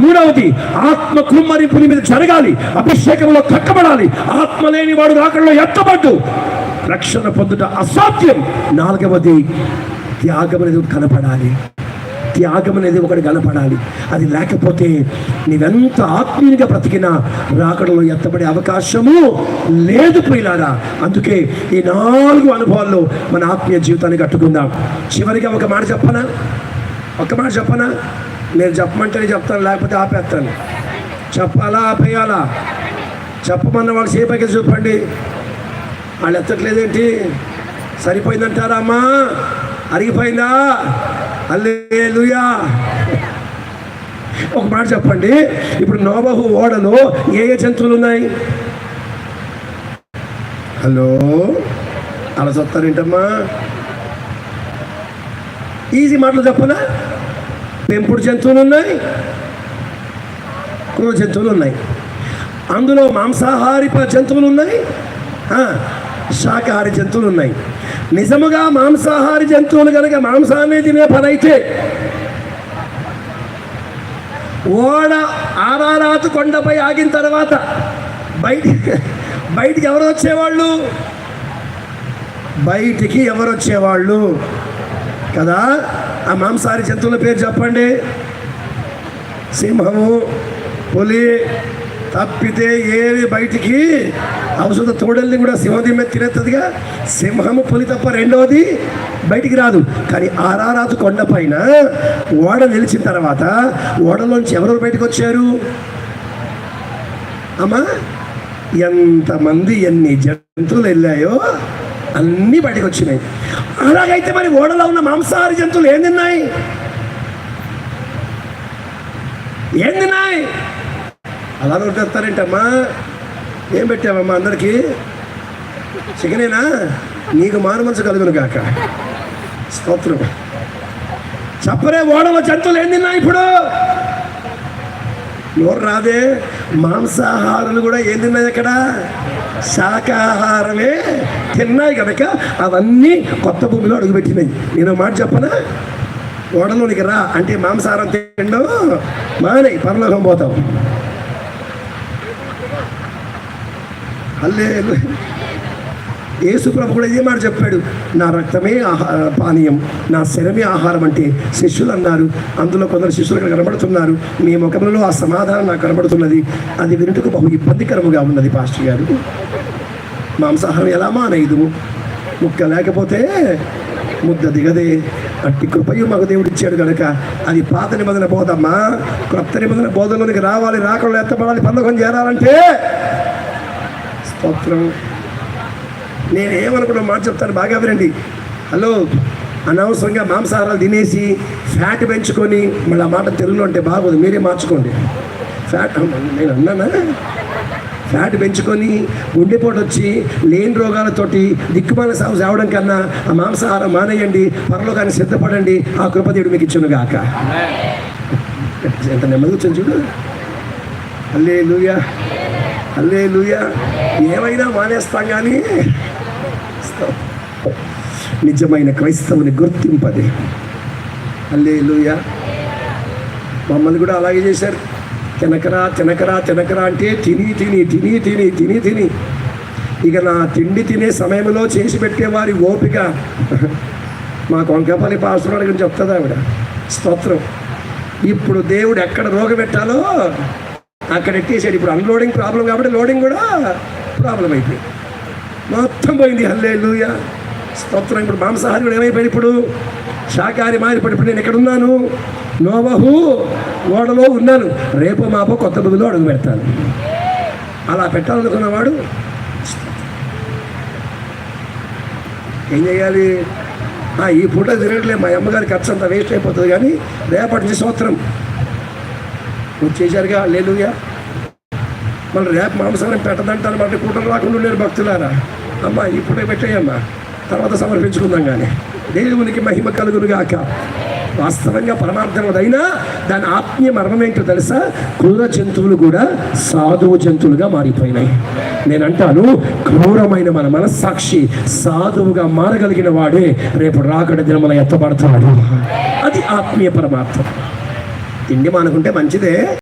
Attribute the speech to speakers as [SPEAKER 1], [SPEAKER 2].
[SPEAKER 1] మూడవది ఆత్మ కుమ్మరింపు మీద జరగాలి అభిషేకంలో కక్కబడాలి. ఆత్మ లేని వాడు రాకడలో ఎత్తబడ్డు. రక్షణ పొందుట అసాధ్యం. నాలుగవది త్యాగం అనేది కనపడాలి. త్యాగం అనేది ఒకటి కనపడాలి. అది లేకపోతే నీవెంత ఆత్మీయంగా బ్రతికినా రాకడలో ఎత్తబడే అవకాశము లేదు ప్రియులారా. అందుకే ఈ నాలుగు అనుభవాల్లో మన ఆత్మీయ జీవితాన్ని కట్టుకుందాం. చివరిగా ఒక మాట చెప్పనా? ఒక మాట చెప్పనా? నేను చెప్పమంటే చెప్తాను లేకపోతే ఆపేస్తాను. చెప్పాలా ఆపేయాలా? చెప్పమన్న వాళ్ళు సేపకి చూపండి. వాళ్ళు ఎత్తట్లేదేంటి? సరిపోయిందంటారా అమ్మా? అరిగిపోయిందా? అల్లేలుయా ఒక మాట చెప్పండి. ఇప్పుడు నోబహు ఓడలో ఏ ఏ జంతువులు ఉన్నాయి? హలో? అలా చెప్తారేంటమ్మా ఈజీ మాటలు చెప్పనా? పెంపుడు జంతువులు ఉన్నాయి క్రూర జంతువులు ఉన్నాయి అందులో మాంసాహారి జంతువులు ఉన్నాయి శాకాహారి జంతువులు ఉన్నాయి నిజముగా మాంసాహారి జంతువులు కనుక మాంసాన్ని తినే పనైతే ఓడ ఆరారాతు కొండపై ఆగిన తర్వాత బయట బయటికి ఎవరు వచ్చేవాళ్ళు? బయటికి ఎవరు వచ్చేవాళ్ళు? కదా? ఆ మాంసాహారి జంతువుల పేరు చెప్పండి. సింహము పులి తప్పితే ఏవి బయటికి? ఔషధ తోడల్ని కూడా సింహది మీద తినేస్తుందిగా సింహము పులి తప్ప రెండవది బయటికి రాదు. కానీ ఆరారాజు కొండ పైన ఓడ నిలిచిన తర్వాత ఓడలోంచి ఎవరెవరు బయటకు వచ్చారు? అమ్మా ఎంతమంది ఎన్ని జంతువులు వెళ్ళాయో అన్నీ బయటకు వచ్చినాయి. అలాగైతే మరి ఓడలో ఉన్న మాంసాహారి జంతువులు ఏం తిన్నాయి? ఏం తిన్నాయి? అలా నోటేస్తారేంటమ్మా ఏం పెట్టావమ్మా అందరికీ? చికెనేనా? నీకు మారు మనసు కలుగును కాక స్తోత్రం. చెప్పరే ఓడలో జంతువులు ఏం తిన్నాయి ఇప్పుడు? నోరు రాదే మాంసాహారులు కూడా ఏం తిన్నాయి అక్కడ శాకాహారమే తిన్నాయి కనుక అవన్నీ కొత్త భూమిలో అడుగుపెట్టినాయి. నేను మాట చెప్పనా? ఓడలోనికి రా అంటే మాంసాహారం తిండం మానే పరలోకం పోతాం అల్లే యేసుప్రభు కూడా ఇదే మాట చెప్పాడు. నా రక్తమే ఆహార పానీయం నా శరమే ఆహారం అంటే శిష్యులు అన్నారు. అందులో కొందరు శిష్యులు ఇక్కడ కనబడుతున్నారు. మీ ముఖంలో ఆ సమాధానం నాకు కనబడుతున్నది. అది వినుటకు బహు ఇబ్బందికరముగా ఉన్నది పాస్టర్ గారు. మాంసాహారం ఎలా మానేదు ముక్క లేకపోతే ముద్ద దిగదే. అట్టి కృపయు మగ దేవుడు ఇచ్చాడు కనుక అది పాత నిబంధన బోధమ్మా. కొత్త నిబంధన బోధలోనికి రావాలి రాకుండా ఎత్తపడాలి పందకం చేరాలంటే. స్తోత్రం. నేను ఏమనుకున్నా మాట చెప్తాను బాగా వినండి. హలో అనవసరంగా మాంసాహారాలు తినేసి ఫ్యాట్ పెంచుకొని మళ్ళీ ఆ మాట తెలుగులో అంటే బాగోదు మీరే మార్చుకోండి. ఫ్యాట్ నేను అన్నానా? ఫ్యాట్ పెంచుకొని గుండెపోటు వచ్చి లేని రోగాలతోటి దిక్కుమాల సాగు సావడం కన్నా ఆ మాంసాహారం మానేయండి పరలోకాన్ని సిద్ధపడండి ఆ కృపదేవుడు మీకు ఇచ్చును గాక. ఎంత నెమ్మది వచ్చింది చూడు. అల్లే లూయా అల్లే లూయా ఏమైనా మానేస్తాం కానీ నిజమైన క్రైస్తవుని గుర్తింపది. అల్లే లూయ మమ్మల్ని కూడా అలాగే చేశారు. తినకరా తినకరా తినకరా అంటే తిని తిని తిని తిని తిని తిని. ఇక నా తిండి తినే సమయంలో చేసి పెట్టేవారి ఓపిక. మా కొంకపల్లి పాస్టర్ గురించి చెప్తుంది ఆవిడ? స్తోత్రం. ఇప్పుడు దేవుడు ఎక్కడ రోగ పెట్టాలో అక్కడ ఎట్టేసాడు ఇప్పుడు అన్లోడింగ్ ప్రాబ్లం కాబట్టి లోడింగ్ కూడా ప్రాబ్లం అయిపోయింది మొత్తం పోయింది. హల్లే లూయ స్తోత్రం. ఇప్పుడు మాంసాహారి కూడా ఏమైపోయింది ఇప్పుడు? శాకాహారి మారిపోయి ఇప్పుడు నేను ఎక్కడున్నాను? నోవహు ఓడలో ఉన్నాను. రేపు మాపో కొత్త బుద్ధిలో అడుగు పెడతాను. అలా పెట్టాలనుకున్నవాడు ఏం చేయాలి? ఆ, ఈ పూట తిరగట్లే. మా అమ్మగారి ఖర్చు అంతా వేస్ట్ అయిపోతుంది కానీ రేపటి నుంచి సంవత్సరం వచ్చేసారుగా చేశారుగా? లేలుగా మళ్ళీ రేపు మాంసాహారం పెట్టదంటారు మళ్ళీ కూటలు రాకుండా ఉండేరు భక్తులారా. అమ్మా ఇప్పుడే పెట్టేయమ్మా. తర్వాత సమర్పించుకుందాం కానీ దేవునికి మహిమ కలుగునుగాక. వాస్తవంగా పరమార్థం అదైనా దాని ఆత్మీయ మర్మం ఏంటో తెలుసా? క్రూర జంతువులు కూడా సాధువు జంతువులుగా మారిపోయినాయి. నేను అంటాను క్రూరమైన మన మనస్సాక్షి సాధువుగా మారగలిగిన వాడే రేపు రాకడ దినమల ఎత్తబడతాడు. అది ఆత్మీయ పరమార్థం. తిండి మానుకుంటే మంచిదే.